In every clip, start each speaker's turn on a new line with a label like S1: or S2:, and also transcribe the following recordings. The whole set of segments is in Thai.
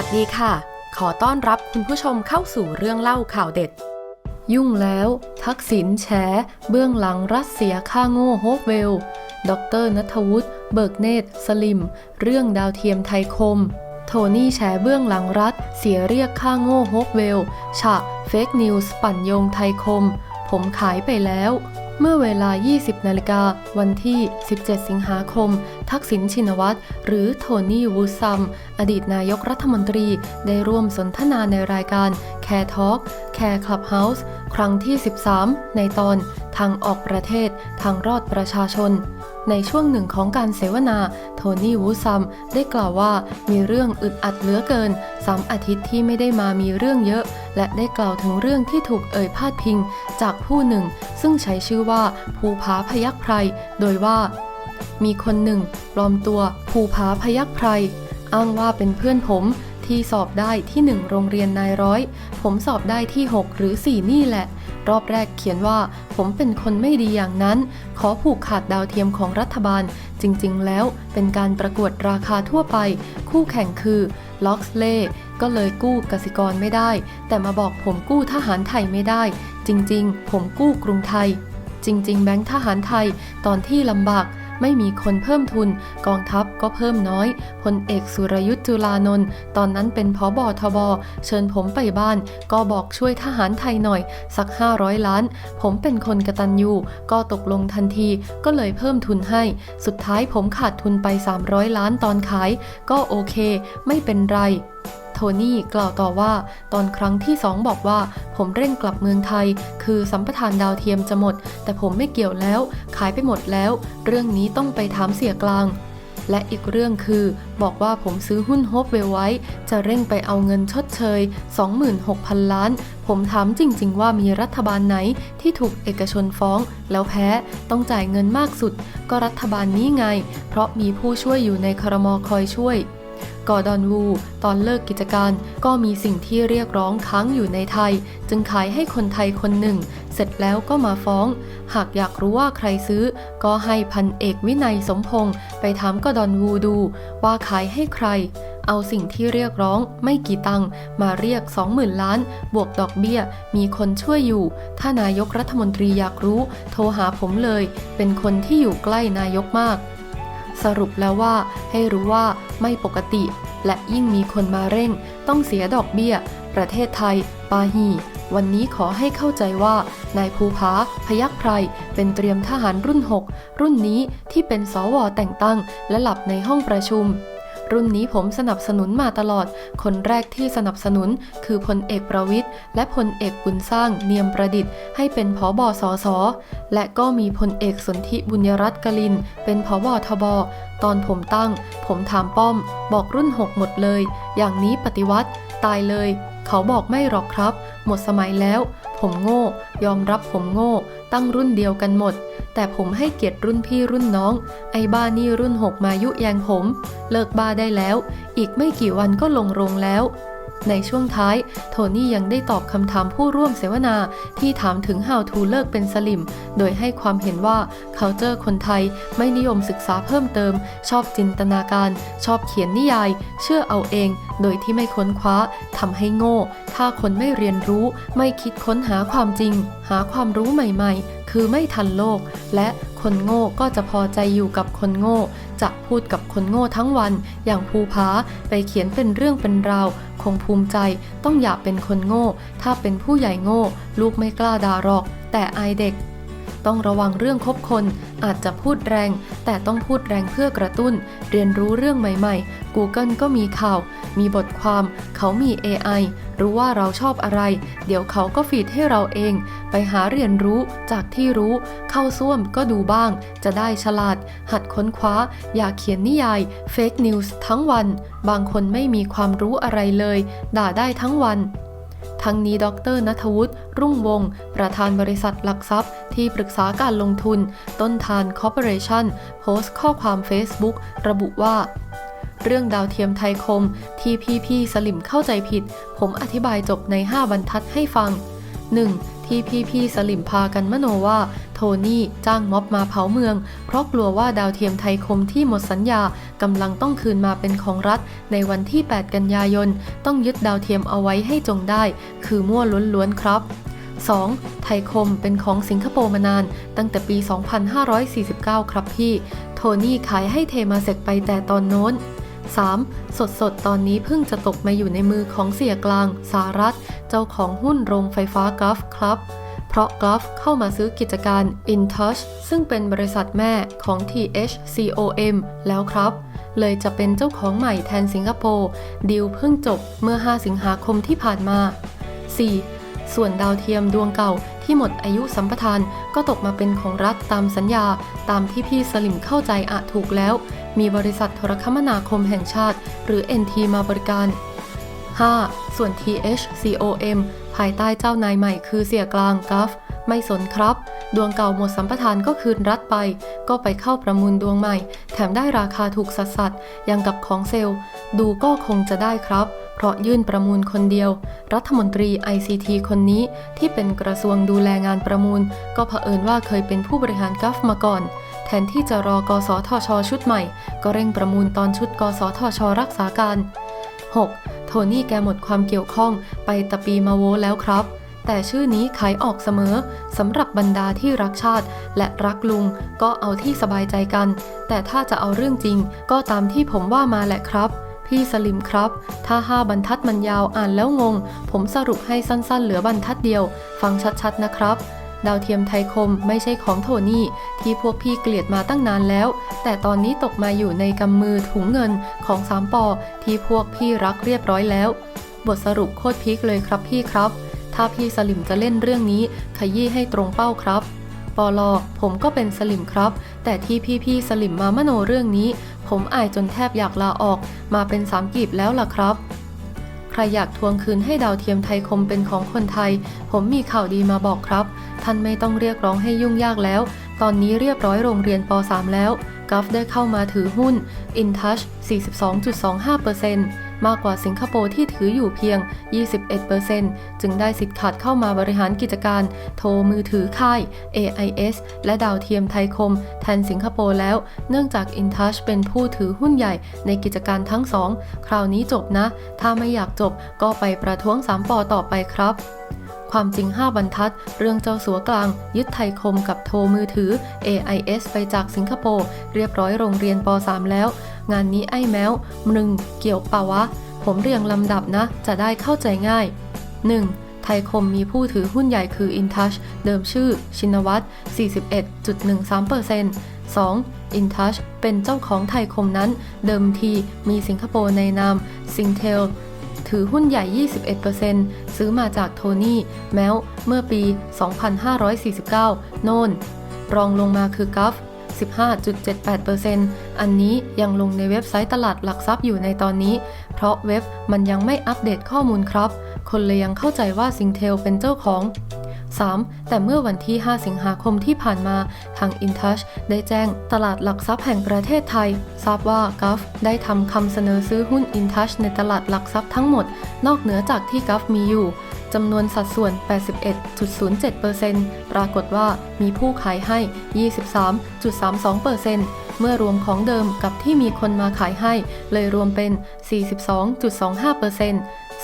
S1: วัสดีค่ะ ขอต้อนรับคุณผู้ชมเข้าสู่เรื่องเล่าข่าวเด็ด ยุ่งแล้ว ทักษิณแฉเบื้องหลังรัสเซียฆ่าโง่โฮปเวล ดรนัทวุฒิเบิกเนตรสลิม เรื่องดาวเทียมไทยคม โทนี่แฉเบื้องหลังรัฐ เสียเรียกฆ่าโง่โฮปเวล ฉะเฟกนิวส์ปั่นโยงไทยคม ผมขายไปแล้ว เมื่อเวลา 20 นาฬิกา วันที่ 17 สิงหาคม ทักษิณชินวัตร หรือโทนี่วูซัม อดีตนายกรัฐมนตรี ได้ร่วมสนทนาในรายการ Care Talk Care Clubhouse ครั้งที่ 13 ในตอน ทางออกประเทศ ทางรอดประชาชน ในช่วงหนึ่งของการเสวนา โทนี่วูซัมได้กล่าวว่ามีเรื่องอึดอัดเหลือเกินสามอาทิตย์ที่ไม่ได้มามีเรื่องเยอะ และได้กล่าวถึงเรื่องที่ถูกเอ่ยพาดพิง จากผู้หนึ่ง ซึ่งใช้ชื่อว่าภูผาพยัคฆ์ไพรโดยว่า มีคนหนึ่งปลอมตัวภูผาพยัคฆ์ไพรอ้างว่าเป็นเพื่อนผมที่สอบได้ที่หนึ่งโรงเรียนนายร้อย ผมสอบได้ที่ 6 หรือ 4 นี่แหละ รอบแรกเขียนว่า ผมเป็นคนไม่ดีอย่างนั้น ขอผูกขาดดาวเทียมของรัฐบาล จริงๆ แล้วเป็นการประกวดราคาทั่วไป คู่แข่งคือล็อกเล่ก็เลยกู้กสิกรไม่ได้ แต่มาบอกผมกู้ทหารไทยไม่ได้ จริงๆ ผมกู้กรุงไทย จริง ๆ แบงค์ทหารไทยตอนที่ลำบาก ไม่มีคนเพิ่มทุน กองทัพก็เพิ่มน้อยพลเอกสุรยุทธ์จุลานนท์ตอนนั้นเป็นพอบอทบเชิญผมไปบ้าน ก็บอกช่วยทหารไทยหน่อย สัก 500 ล้าน ผมเป็นคนกระตันยูก็ตกลงทันทีก็เลยเพิ่มทุนให้ สุดท้ายผมขาดทุนไป 300 ล้านตอนขาย ก็โอเค ไม่เป็นไร โทนี่กล่าวต่อว่า ตอนครั้งที่สองบอกว่า ผมเร่งกลับเมืองไทย คือสัมปทานดาวเทียมจะหมด แต่ผมไม่เกี่ยวแล้ว ขายไปหมดแล้ว เรื่องนี้ต้องไปถามเสียกลางและอีกเรื่องคือ บอกว่าผมซื้อหุ้นโฮปเวลไว้ จะเร่งไปเอาเงินชดเชย 26,000 ล้าน ผมถามจริง ๆ ว่ามีรัฐบาลไหนที่ถูกเอกชนฟ้อง แล้วแพ้ต้องจ่ายเงินมากสุด ก็รัฐบาลนี้ไง เพราะมีผู้ช่วยอยู่ในครมคอยช่วย กอร์ดอนวู ตอนเลิกกิจการก็มีสิ่งที่เรียกร้องค้างอยู่ในไทย จึงขายให้คนไทยคนหนึ่ง เสร็จแล้วก็มาฟ้อง หากอยากรู้ว่าใครซื้อ ก็ให้พันเอกวินัยสมพงษ์ไปถามกอร์ดอนวูดู ว่าขายให้ใครเอาสิ่งที่เรียกร้องไม่กี่ตังมาเรียก 20,000 ล้าน บวกดอกเบี้ย มีคนช่วยอยู่ ถ้านายกรัฐมนตรีอยากรู้ โทรหาผมเลย เป็นคนที่อยู่ใกล้นายกมาก สรุปแล้วว่าให้รู้ว่าไม่ปกติ และยิ่งมีคนมาเร่ง ต้องเสียดอกเบี้ย ประเทศไทย ปาหีวันนี้ขอให้เข้าใจว่า นายภูผาพยัคฆ์ไพรเป็นเตรียมทหารรุ่น 6 รุ่นนี้ที่เป็นสวแต่งตั้งและหลับในห้องประชุม รุ่นนี้ผมสนับสนุนมาตลอด คนแรกที่สนับสนุนคือพลเอกประวิทย์และพลเอกบุญสร้างเนียมประดิษฐ์ให้เป็นผอบอสอสอและก็มีพลเอกสนธิบุญยรัตน์กลิน เป็นผอบอทบตอนผมตั้ง ผมถามป้อม บอกรุ่น6หมดเลย อย่างนี้ปฏิวัติ ตายเลย เขาบอกไม่หรอกครับ หมดสมัยแล้ว ผมโง่ ยอมรับผมโง่ ตั้งรุ่นเดียวกันหมด แต่ผมให้เกียรติรุ่นพี่รุ่นน้อง ไอ้บ้านี่รุ่นหกมายุแยงผม เลิกบ้าได้แล้ว อีกไม่กี่วันก็ลงโรงแล้ว ในช่วงท้าย โทนี่ยังได้ตอบคำถามผู้ร่วมเสวนาที่ถามถึง how to เลิกเป็นสลิม โดยให้ความเห็นว่า culture คนไทยไม่นิยมศึกษาเพิ่มเติม ชอบจินตนาการ ชอบเขียนนิยาย เชื่อเอาเอง โดยที่ไม่ค้นคว้าทำให้โง่ ถ้าคนไม่เรียนรู้ ไม่คิดค้นหาความจริง หาความรู้ใหม่ ๆ คือไม่ทันโลก และ คนโง่ก็จะพอใจอยู่กับคนโง่ จะพูดกับคนโง่ทั้งวัน อย่างภูผาไปเขียนเป็นเรื่องเป็นราว คงภูมิใจ ต้องอย่าเป็นคนโง่ ถ้าเป็นผู้ใหญ่โง่ ลูกไม่กล้าด่าหรอก แต่อายเด็ก ต้องระวังเรื่องคบคน อาจจะพูดแรง แต่ต้องพูดแรงเพื่อกระตุ้น เรียนรู้เรื่องใหม่ๆ Google ก็มีข่าว มีบทความ เขามี AI รู้ว่าเราชอบอะไร เดี๋ยวเขาก็ฟีดให้เราเอง ไปหาเรียนรู้จากที่รู้ เข้าซ่วมก็ดูบ้าง จะได้ฉลาด หัดค้นคว้า อย่าเขียนนิยาย Fake News ทั้งวัน บางคนไม่มีความรู้อะไรเลย ด่าได้ทั้งวัน ทั้งนี้ดรนัทวุฒิรุ่งวงศ์ประธานบริษัทหลักทรัพย์ ที่ปรึกษาการลงทุน ต้นทานคอร์ปอเรชั่นโพสต์ข้อความ Facebook ระบุว่า เรื่องดาวเทียมไทยคมที่พี่พี่ๆสลิมเข้าใจผิด ผมอธิบายจบใน 5 บรรทัดให้ฟัง 1. ที่พี่ๆสลิมพากันมโนว่า โทนี่จ้างม็อบมาเผาเมือง เพราะกลัวว่าดาวเทียมไทยคมที่หมดสัญญากำลังต้องคืนมาเป็นของรัฐ ในวันที่ 8 กันยายน ต้องยึดดาวเทียมเอาไว้ให้จงได้ คือมั่วล้วนๆครับ 2. ไทยคมเป็นของสิงคโปร์มานาน ตั้งแต่ปี 2549 ครับพี่ โทนี่ขายให้เทมาเสกไปแต่ตอนโน้น 3. สดสดตอนนี้เพิ่งจะตกมาอยู่ในมือของเสียกลางสารัฐ เจ้าของหุ้นโรงไฟฟ้ากราฟครับเพราะกราฟเข้ามาซื้อกิจการ InTouch ซึ่งเป็นบริษัทแม่ของ THCOM แล้วครับ เลยจะเป็นเจ้าของใหม่แทนสิงคโปร์ดีลเพิ่งจบเมื่อ 5 สิงหาคมที่ผ่านมา 4. ส่วนดาวเทียมดวงเก่า ที่หมดอายุสัมปทานก็ตกมาเป็นของรัฐตามสัญญา ตามที่พี่สลิมเข้าใจอะถูกแล้ว มีบริษัทโทรคมนาคมแห่งชาติ หรือ NT มาบริการ 5. ส่วน THCOM ภายใต้เจ้านายใหม่คือเสียกลางกัฟไม่สนครับ ดวงเก่าหมดสัมปทานก็คืนรัฐไป ก็ไปเข้าประมูลดวงใหม่ แถมได้ราคาถูกสัสสัสยังกับของเซลล์ ดูก็คงจะได้ครับ เพราะยื่นประมูลคนเดียว รัฐมนตรี ICT คนนี้ที่เป็นกระทรวงดูแลงานประมูล ก็เผอิญว่าเคยเป็นผู้บริหารกัฟมาก่อน แทนที่จะรอกสทช ชุดใหม่ ก็เร่งประมูลตอนชุดกสทช รักษาการ 6. โทนี่แกหมดความเกี่ยวข้องไปตะปีมาโวแล้วครับแต่ชื่อนี้ขายออกเสมอสำหรับบรรดาที่รักชาติ และรักลุงก็เอาที่สบายใจกัน แต่ถ้าจะเอาเรื่องจริง ก็ตามที่ผมว่ามาแหละครับ พี่สลิมครับ ถ้าห้าบรรทัดมันยาวอ่านแล้วงง ผมสรุปให้สั้นๆ เหลือบรรทัดเดียว ฟังชัดๆนะครับ ดาวเทียมไทยคมไม่ใช่ของโทนี่ ที่พวกพี่เกลียดมาตั้งนานแล้ว แต่ตอนนี้ตกมาอยู่ในกำมือถุงเงินของสามปอที่พวกพี่รักเรียบร้อยแล้ว บทสรุปโคตรพีคเลยครับพี่ครับ ถ้าพี่สลิมจะเล่นเรื่องนี้ขยี้ให้ตรงเป้าครับ ปอลอผมก็เป็นสลิมครับ แต่ที่พี่ๆสลิมมามโนเรื่องนี้ ผมอายจนแทบอยากลาออก มาเป็นสามกีบแล้วล่ะครับ ใครอยากทวงคืนให้ดาวเทียมไทยคมเป็นของคนไทย ผมมีข่าวดีมาบอกครับ ท่านไม่ต้องเรียกร้องให้ยุ่งยากแล้ว ตอนนี้เรียบร้อยโรงเรียนป .3 แล้วกัฟได้เข้ามาถือหุ้น InTouch 42.25% มากกว่าสิงคโปร์ที่ถืออยู่เพียง 21%จึงได้สิทธิ์ขาดเข้ามาบริหารกิจการ โทรมือถือค่าย AIS และดาวเทียมไทยคม แทนสิงคโปร์แล้ว เนื่องจาก InTouch เป็นผู้ถือหุ้นใหญ่ในกิจการทั้งสอง คราวนี้จบนะ ถ้าไม่อยากจบก็ไปประท้วง3ปอต่อไปครับความจริง 5 บรรทัด เรื่องเจ้าสัวกลาง ยึดไทยคมกับโทรมือถือ AIS ไปจากสิงคโปร์ เรียบร้อยโรงเรียนป .3 แล้ว งานนี้ไอ้แมวมึงเกี่ยวปล่าวะ ผมเรียงลำดับนะ จะได้เข้าใจง่าย 1. ไทยคมมีผู้ถือหุ้นใหญ่คือ InTouch เดิมชื่อ ชินวัตร41.13% 2. InTouch เป็นเจ้าของไทยคมนั้น เดิมทีมีสิงคโปร์ในนาม Singtel ถือหุ้นใหญ่ 21%ซื้อมาจากโทนี่ แมวเมื่อปี 2549 โน่น รองลงมาคือกัฟ 15.78%อันนี้ยังลงในเว็บไซต์ตลาดหลักทรัพย์อยู่ในตอนนี้ เพราะเว็บมันยังไม่อัปเดตข้อมูลครับ คนเลยยังเข้าใจว่าซิงเทลเป็นเจ้าของ 3. แต่เมื่อวันที่ 5 สิงหาคมที่ผ่านมา ทาง InTouch ได้แจ้งตลาดหลักทรัพย์แห่งประเทศไทย ทราบว่า GUF ได้ทำคำเสนอซื้อหุ้น InTouch ในตลาดหลักทรัพย์ทั้งหมด นอกเหนือจากที่ GUF มีอยู่ จำนวนสัดส่วน 81.07%ปรากฏว่ามีผู้ขายให้ 23.32%เมื่อรวมของเดิมกับที่มีคนมาขายให้ เลยรวมเป็น 42.25%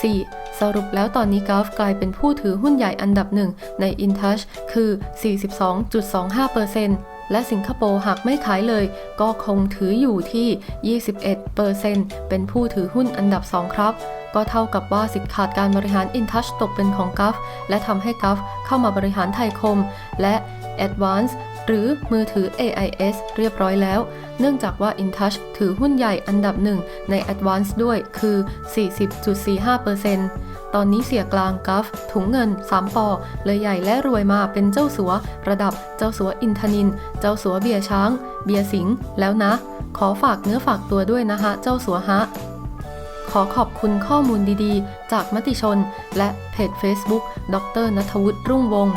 S1: 4. สรุปแล้วตอนนี้กราฟกลายเป็นผู้ถือหุ้นใหญ่อันดับหนึ่งใน InTouch คือ 42.25% และสิงคโปร์หากไม่ขายเลย ก็คงถืออยู่ที่ 21%เป็นผู้ถือหุ้นอันดับ 2 ครับ ก็เท่ากับว่าสิทธิ์ขาดการบริหารอินทัชตกเป็นของกัฟและทำให้กัฟเข้ามาบริหารไทยคม และ Advance หรือมือถือ AIS เรียบร้อยแล้ว เนื่องจากว่า InTouch ถือหุ้นใหญ่อันดับหนึ่งใน Advance ด้วยคือ 40.45%ตอนนี้เสียกลางกัฟถุงเงิน 3 ปอ เลยใหญ่และรวยมาเป็นเจ้าสัว ระดับเจ้าสัวอินทนิน เจ้าสัวเบียช้าง เบียสิงแล้วนะ ขอฝากเนื้อฝากตัวด้วยนะฮะเจ้าสัวฮะขอขอบคุณข้อมูลดีๆ จากมติชน และเพจ Facebook ดรนัทวุฒิรุ่งวงศ์